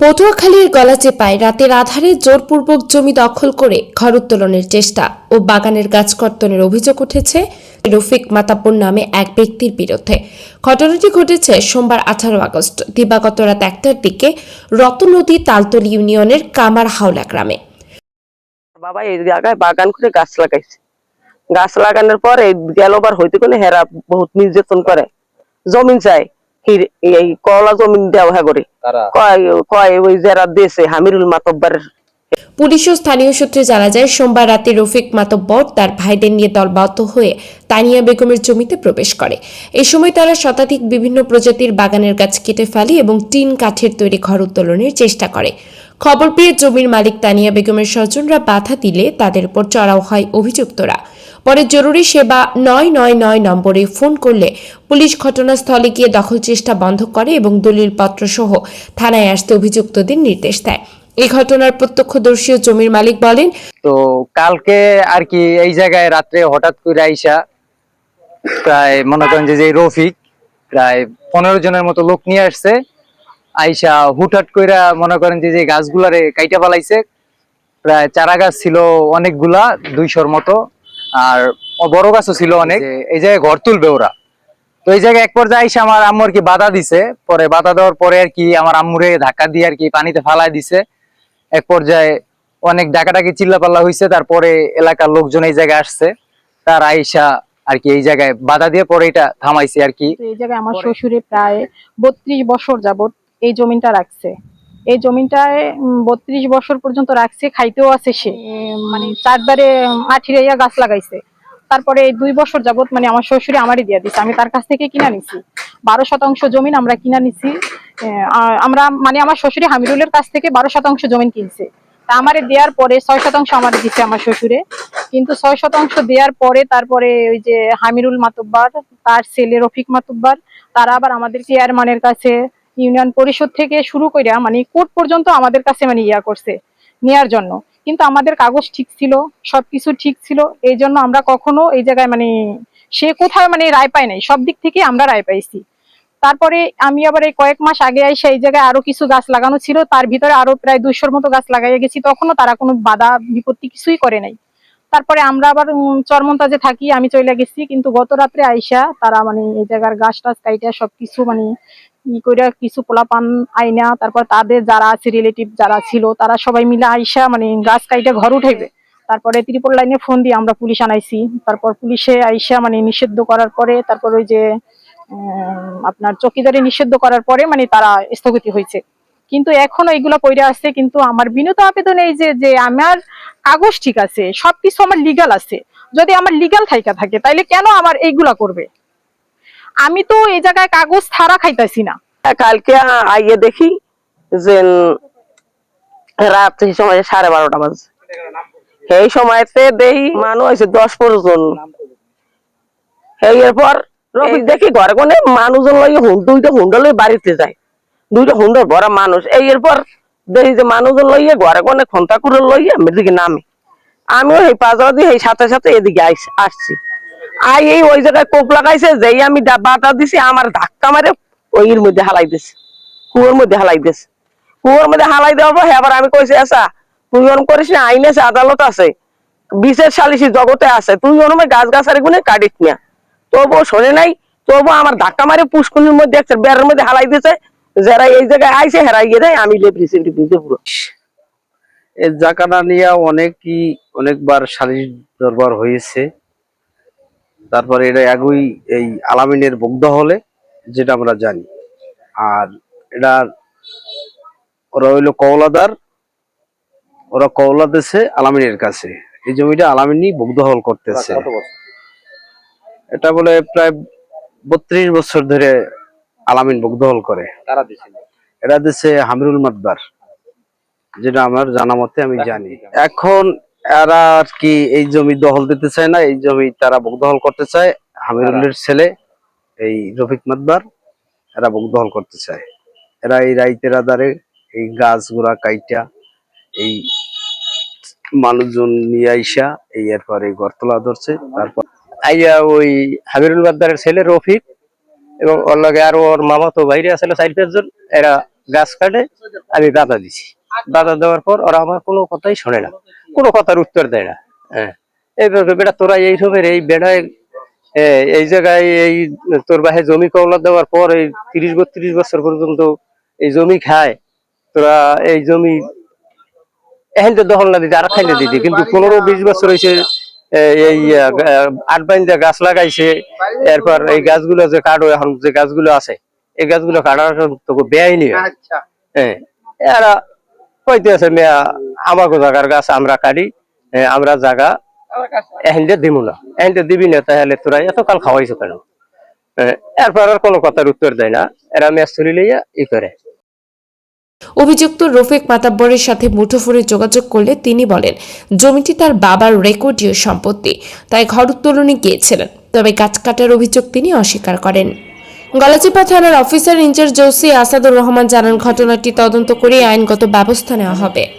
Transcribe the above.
পটুয়াখালীর গলাচেপায় রাতের আধারে জোরপূর্বক জমি দখল করে ঘর উত্তোলনের চেষ্টা ও বাগানের গাছ কর্তনের অভিযোগ উঠেছে রফিক মাতাপুর নামে এক ব্যক্তির বিরুদ্ধে। ঘটনাটি ঘটেছে সোমবার আঠারো আগস্ট, দিবাগত রাত একটার দিকে রতনদী তালতল ইউনিয়নের কামার হাওলা গ্রামে বাবা এই জায়গায় বাগান করে গাছ লাগাইছে। গাছ লাগানোর পরে গেলবার হইতে কোনো হেরা বহুত নির্যাতন করে। জমিন চাই হির- এই কলা জমিন দেওয়া করে? কয় কয় ওই যারা দেশে হামিরুল মাতব্বারের পুলিশ ও স্থানীয় সূত্রে জানা যায় সোমবার রাতে রফিক মাতব্বর তার ভাইদের নিয়ে দলবদ্ধ হয়ে তানিয়া বেগমের জমিতে প্রবেশ করে। এই সময় তারা শতাধিক বিভিন্ন প্রজাতির বাগানের গাছ কেটে ফেলে এবং টিন কাঠের তৈরি ঘর উত্তোলনের চেষ্টা করে। খবর পেয়ে জমির মালিক তানিয়া বেগমের স্বজনরা বাধা দিলে তাদের উপর চড়াও হয় অভিযুক্তরা। পরে জরুরি সেবা নয় নয় নয় নম্বরে ফোন করলে পুলিশ ঘটনাস্থলে গিয়ে দখল চেষ্টা বন্ধ করে এবং দলিলপত্র সহ থানায় আসতে অভিযুক্তদের নির্দেশ দেয়। এই ঘটনার প্রত্যক্ষদর্শী জমির মালিক বলেন, তো কালকে আর কি এই জায়গায় রাত্রে হঠাৎ করে আইসা প্রায় মনে করেন যে যে রফিক প্রায় পনেরো জনের মতো লোক নিয়ে আসছে। আইসা হুটহাট কইরা মনে করেন যে যে গাছগুলারে কাইটা পালাইছে প্রায় চারা গাছ ছিল অনেকগুলা, দুইশোর মতো। আর বড় গাছও ছিল অনেক। এই জায়গায় ঘর তুলবে ওরা। তো এই জায়গায় এক পর্যায়ে আইসা আমার আম্মু কি বাধা দিছে। পরে বাধা দেওয়ার পরে আর কি আমার আম্মুরে ধাক্কা দিয়ে আর কি পানিতে ফালাই দিছে। এক পর্যায়ে অনেক ডাকাডাকি চিল্লাপাল্লা হয়েছে তারপরে এলাকার লোকজন এই জায়গায় আসছে। তার আইসা আর কি এই জায়গায় বাধা দিয়ে পরে এটা থামাইছে আর কি। এই জায়গায় আমার শ্বশুরে প্রায় বত্রিশ বছর যাবত এই জমিনটা রাখছে। এই জমিটায় বত্রিশ বছর পর্যন্ত রাখছে, খাইতেও আছে সে। মানে চারবারে আঠিরাইয়া গাছ লাগাইছে। তারপরে দুই বছর যাবত মানে আমার শ্বশুরে আমারই দিয়ে দিচ্ছে আমি তার কাছ থেকে কিনা নিছি। বারো শতাংশ জমিন আমরা কিনা নিছি। আমরা মানে আমার শ্বশুরে হামিরুলের কাছ থেকে বারো শতাংশ জমিন কিনছে। তা আমারে দেওয়ার পরে ছয় শতাংশ আমার দিচ্ছে আমার শ্বশুরে। কিন্তু ছয় শতাংশ দেওয়ার পরে, তারপরে ওই যে হামিরুল মাতুব্বার, তার ছেলে রফিক মাতুব্বার, তারা আবার আমাদের চেয়ারম্যানের কাছে ইউনিয়ন পরিষদ থেকে শুরু করে মানে কোর্ট পর্যন্ত আমাদের কাছে মানে ইয়া করছে, নেয়ার জন্য। কিন্তু আমাদের কাগজ ঠিক ছিল, সবকিছু ঠিক ছিল, এই জন্য আমরা কখনো এই জায়গায় মানে সে কোথাও মানে রায় পাই নাই, সব দিক থেকে আমরা রায় পাইছি। তারপরে আমি আবার এই কয়েক মাস আগে এসে এই জায়গায় আরও কিছু গাছ লাগানো ছিল, তার ভিতরে আরও প্রায় দুইশোর মতো গাছ লাগাইয়া গেছি, তখনও তারা কোনো বাধা বিপত্তি কিছুই করে নাই। তারপরে আমরা আবার চরমন্তাজে থাকি, আমি চলে গেছি, কিন্তু গত রাত্রে আইসা তারা মানে এই জায়গার গাছ টাছ কাইটা সবকিছু মানে করে কিছু পোলাপান আইনা, তারপর তাদের যারা আছে রিলেটিভ যারা ছিল, তারা সবাই মিলে আইসা মানে গাছ কাইটা ঘর উঠাইবে। তারপরে ত্রিপল লাইনে ফোন দিয়ে আমরা পুলিশ আনাইছি। তারপর পুলিশে আইসা মানে নিষিদ্ধ করার পরে, তারপর ওই যে আপনার চকিদারে নিষিদ্ধ করার পরে মানে তারা স্থগিত হয়েছে কিন্তু এখনও এগুলো পইরা আছে, কিন্তু আমার বিনত আবেদন এই যে যে আমার কাগজ ঠিক আছে, সবকিছু আমার লিগাল আছে। যদি আমার লিগাল থাইকা থাকে, তাইলে কেন আমার এইগুলা করবে? আমি তো এই জায়গায় কাগজ ছাড়া খাইতাছি না। কালকে আইয়ে দেখি যে রাত সেই সময় সাড়ে বারোটা বাজে। এই সময়তে দেই মানুষ হয়েছে দশ পনেরো জন। এই এরপর রফিক দেখি ঘরে কোনে মানুষজন হুন দুইটা হুন্ডা লই বাড়িতে যায়। দুইটা হুন্ডার ভরা মানুষ। এই এরপর দেখি যে মানুষজন লইয়ে ঘরে কোনে খন্তা করে লইয়ে আমি এদিকে নামে। আমিও এই পাঁচরা দিয়ে এই সাথে সাথে এদিকে আসছি। আই, এই ওই জায়গায় কোপ লাগাইছে, যেই আমি বাটা দিছি, আমার ধাক্কা মারে ওই এর মধ্যে হালাই দিছে। কুয়োর মধ্যে হালাই দিছে। কুয়োর মধ্যে হালাই দেওয়ার পর এবার আমি কইছি আচ্ছা তুই ওরম করিস না, আইন আছে, আদালত আছে। বিশেষ সালিসি জগতে আছে। তুই ওরমে গাছ গাছারি গুনে কাটিস না। তবুও শোনে নাই, তবু আমার ধাক্কা মারে পুষ্কুনির মধ্যে একটা বেড়ের মধ্যে হালাই দিছে। যারা এই জায়গায় আইছে, হেরাই গিয়ে দেয়, আমি লেপ রিসিপ্ট বুঝে পুরো। এই জাকানা নিয়ে অনেকই, অনেকবার সালিশ দরবার হয়েছে। তারপরে এটা একই এই আলামিনের বগ্ধ হলে যেটা আমরা জানি। আর এটা ওরা হইল কওলাদার ওরা কওলা দেশে আলামিনের কাছে। এই জমিটা আলামিনই বগ্ধহল করতেছে। এটা বলে প্রায় বত্রিশ বছর ধরে আলামিন বগ্ধহল করে। এটা দিচ্ছে হামিরুল মাদবার যেটা আমার জানা মতে আমি জানি? এখন এরা আর কি এই জমি দখল দিতে চায় না এই জমি তারা বুক দখল করতে চায়। হামিরুলের ছেলে এই রফিক মাদবার এরা দখল করতে চায়। এরা এই রাইতের আধারে এই গাছগুলা কাইটা এই মানুষজন নিয়ে আইসা এই এরপর এই গর্তলা ধরছে। তারপর আইয়া ওই হাবিরুল বাদ্দারের ছেলে রফিক এবং ওর লগে আরও ওর মামা তো বাইরে আসলে চার পাঁচজন এরা গাছ কাটে আমি বাধা দিছি। বাধা দেওয়ার পর ওরা আমার কোনো কথাই শোনে না। কোনো কথার উত্তর দেয় না। হ্যাঁ। এইভাবে বেটা তোরা এই সময়ের এই বেড়ায় এই জায়গায় এই তোর বাহে জমি কওলা দেওয়ার পর এই তিরিশ বত্রিশ বছর পর্যন্ত এই জমি খায়। তোরা এই জমি এখন তো দখল না দিতে আর খাইলে দিতে। কিন্তু পনেরো বিশ বছর হয়েছে এই আট বাইন্দা গাছ লাগাইছে। এরপর এই গাছগুলো যে কাটো এখন যে গাছগুলো আছে এই গাছগুলো কাটার তোকে বেআইনি হয়। হ্যাঁ। এরা কইতে আছে মেয়া আমাকে জায়গার গাছ আমরা কাটি আমরা দিমু না। দিবি না তাহলে তোরা এত কাল খাওয়াইছো কেন? এরপর আর কোনো কথার উত্তর দেয় না। এরা ম্যাচ তুলি লইয়া ই করে। অভিযুক্ত রফিক মাতাব্বরের সাথে মুঠোফোনে যোগাযোগ করলে তিনি বলেন জমিটি তার বাবার রেকর্ডীয় সম্পত্তি তাই ঘর উত্তোলনে গিয়েছিলেন। তবে গাছ কাটার অভিযোগ তিনি অস্বীকার করেন। গলাচিপা থানার অফিসার ইনচার্জ জৌসি আসাদুর রহমান জানান, ঘটনাটি তদন্ত করে আইনগত ব্যবস্থা নেওয়া হবে।